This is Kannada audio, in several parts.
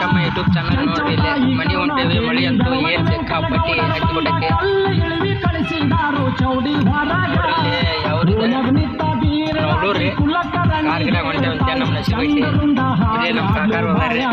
ನಮ್ಮ ಯೂಟ್ಯೂಬ್ ಚಾನಲ್ ನೋಡ್ರಿ ಇಲ್ಲಿ ಮನಿ ಹೊಂಟೇವಿ ಮಳಿ ಅಂತೂ ಏನು ಸಿಕ್ಕಾಪಟ್ಟಿ ಹತ್ತಿ ಬಿಟ್ಟೈತಿ ನೋಡ್ರಿ ಇಲ್ಲಿ ಯಾವ್ರಿದೆ ನೋಡ್ರಿ ಕಾರ್ ಗಿಡ ಹೊಂಟೇವಿ ಅಂತ ನಮ್ಮ ನಸೀಬ್ ಐತಿ ಇದೇ ನಮ್ಮ ಕಾಕಾರ ಹೋಗ್ಯಾರ್ರಿ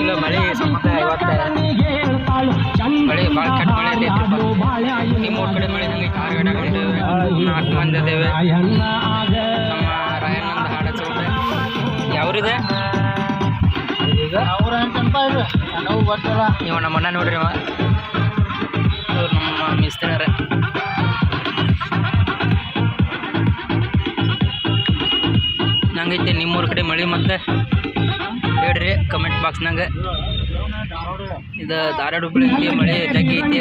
ಇಲ್ಲ ಮಳೆ ಸಂಬಂಧ ಇವತ್ತು ಮಳೆ ಭಾಳ ಕೆಟ್ಟ ಮಳೆ ಐತೈತ್ರಪ್ಪ ನಿಮ್ಮ ಊರ್ ಕಡೆ ಮಳೆ ಹಂಗೆ ಕಾರ್ ಗಿಡ ಹೊಂಟೇವಿ ನಾಲ್ಕು ಮಂದಿ ಅದೇವೆ ಯಾವ್ರಿದೆ ನೀವು ನಮ್ಮ ಅಣ್ಣ ನೋಡ್ರಿ ಅವ. ಇವ್ರು ನಮ್ಮ ಮಿಸ್ತ್ರರ ನಂಗೈತೆ ನಿಮ್ಮೂರ ಕಡೆ ಮಳೆ ಮತ್ತೆ. ಹೇಳ್ರಿ ಕಮೆಂಟ್ ಬಾಕ್ಸ್ನಾಗ ಇದು ಧಾರವಾಡ ಹುಬ್ಬಳ್ಳಿ ಮಳೆ ಜಗ್ಗಿ ಐತಿ.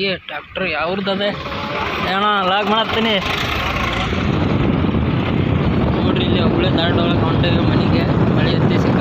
ಏ ಟ್ಯಾಕ್ಟ್ರ್ ಅದೇ? ಏನೋ ಲಾಗ್ ಮಾಡತ್ತೀನಿ. ನೋಡ್ರಿ, ಇಲ್ಲಿ ಒಬ್ಬಳೆ ದಾರ್ಡೊಳಗೆ ಹೊಂಟೇವಿ ಮನೆಗೆ. ಮಳೆ ಎತ್ತಿ ಸಿಕ್ಕಾಪಟ್ಟೆ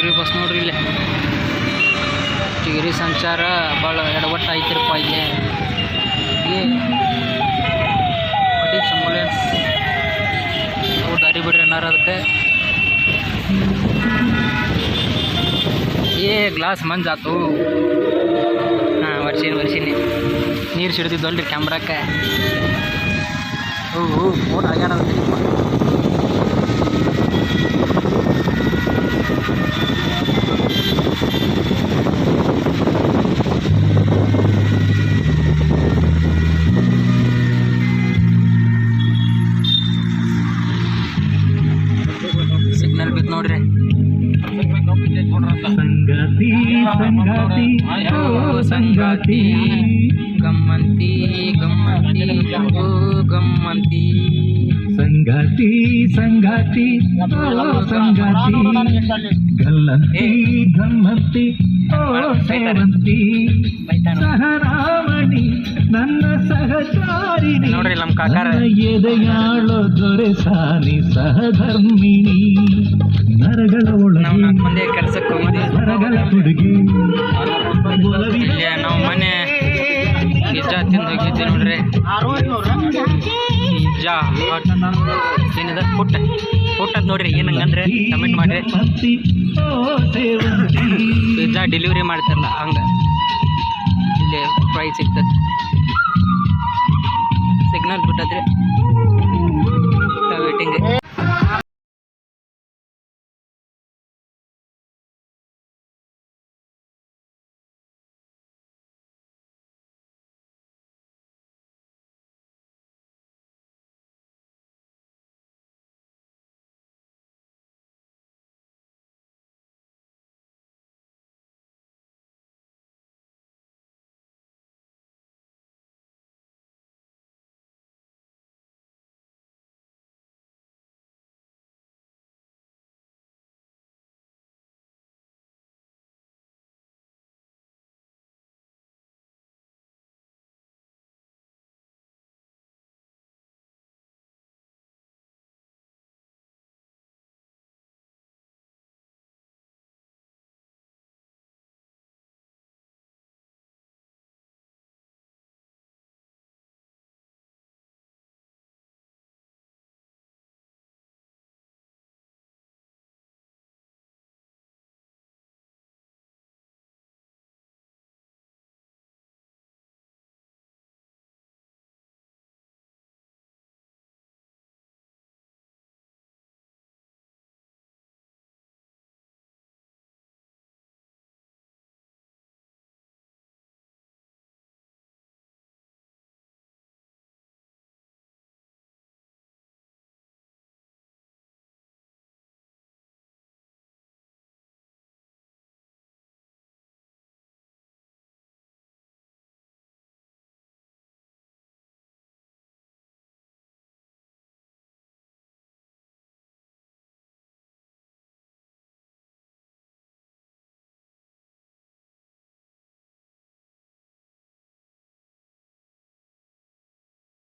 ಚಿಗರಿ ಬಸ್ ನೋಡ್ರಿ ಇಲ್ಲಿ. ಚಿಗರಿ ಸಂಚಾರ ಭಾಳ ಎಡವಟ್ಟು ಐತಿರಪ್ಪ ಇಲ್ಲಿ. ಆಂಬುಲೆನ್ಸ್ ಅವ್ರು ದಾರಿ ಬಿಡ್ರಿ ಅನ್ನಾರ ಅದಕ್ಕೆ. ಏ, ಗ್ಲಾಸ್ ಮಂಜಾತು ಹಾಂ ವರ್ಷಿನಿ ವರ್ಷಿನಿ ನೀರು ಸಿಡ್ದಿದ್ದಲ್ರಿ ಕ್ಯಾಮ್ರಾಕ್ಕೆ. ಓ ಓ ಫೋನ್ ಆಗ್ಯಾನ ನೋಡ್ರಿ. ಸಂಗತಿ ಸಂಗತಿ ಓ ಸಂಗಾತಿ. ಗಮ್ಮಂತಿ ಗಮ್ಮಂತಿ ಓ ಗಮ್ಮಂತಿ. ಸಂಗತಿ ಸಂಗತಿ ಓ ಸಂಗತಿ. ಗಲ್ಲಂತಿ ಗಮ್ಮಂತಿ ಓ ಸೇವಂತಿ. ಸಹರಾಮಣಿ ನನ್ನ ಸಹಚಾರಿಣಿ. ನೋಡ್ರಿ ನಮ್ಮ ಕಾಕಾರ. ಎದೆಯಾಳೋ ದೊರೆ ಸಾನಿ ಸಹಧರ್ಮಿಣಿ ನರಗಳ ನಾವು ಒಳಗೆ ನಾಲ್ಕು ಮಂದಿ ಕೆಲ್ಸಕ್ಕೆ ಹೋಗಿದ್ವಿ ನರಗಳ ಹುಡುಗಿ ಇಲ್ಲಿ ನಾವು ಮನೆ ಗಿಜ್ಜಾ ತಿಂದು ಹೋಗಿದ್ದೆ ನೋಡ್ರಿ. ಪಿಜ್ಜಾ ಹಾಟ್ ಏನಿದೆ? ಪುಟ್ಟ. ಪುಟ್ಟ ಅಂತ ನೋಡ್ರಿ ಏನಂಗಂದ್ರೆ ಕಮೆಂಟ್ ಮಾಡಿರಿ. ಪಿಜ್ಜಾ ಡೆಲಿವರಿ ಮಾಡ್ತಾರಲ್ಲ ಹಂಗೆ. ಇಲ್ಲಿ ಪ್ರೈಸ್ ಸಿಗ್ತದೆ ಸಿಗ್ನಲ್ ಬಿಟ್ಟದ್ರಿ. ವೇಟಿಂಗ್